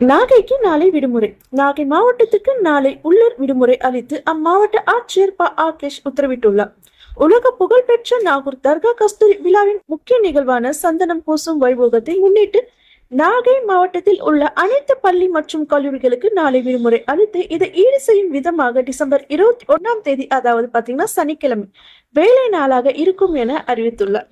நாகைக்கு நாளை விடுமுறை. நாகை மாவட்டத்துக்கு நாளை உள்ளூர் விடுமுறை அளித்து அம்மாவட்ட ஆட்சியர் ப. ஆகேஷ் உத்தரவிட்டுள்ளார். உலக புகழ்பெற்ற நாகூர் தர்கா கஸ்தூரி விழாவின் முக்கிய நிகழ்வான சந்தனம் பூசும் வைபோகத்தை முன்னிட்டு நாகை மாவட்டத்தில் உள்ள அனைத்து பள்ளி மற்றும் கல்லூரிகளுக்கு நாளை விடுமுறை அளித்து இதை ஈடு செய்யும் விதமாக டிசம்பர் இருபத்தி ஒன்னாம் தேதி அதாவது பாத்தீங்கன்னா சனிக்கிழமை வேலை நாளாக இருக்கும் என அறிவித்துள்ளார்.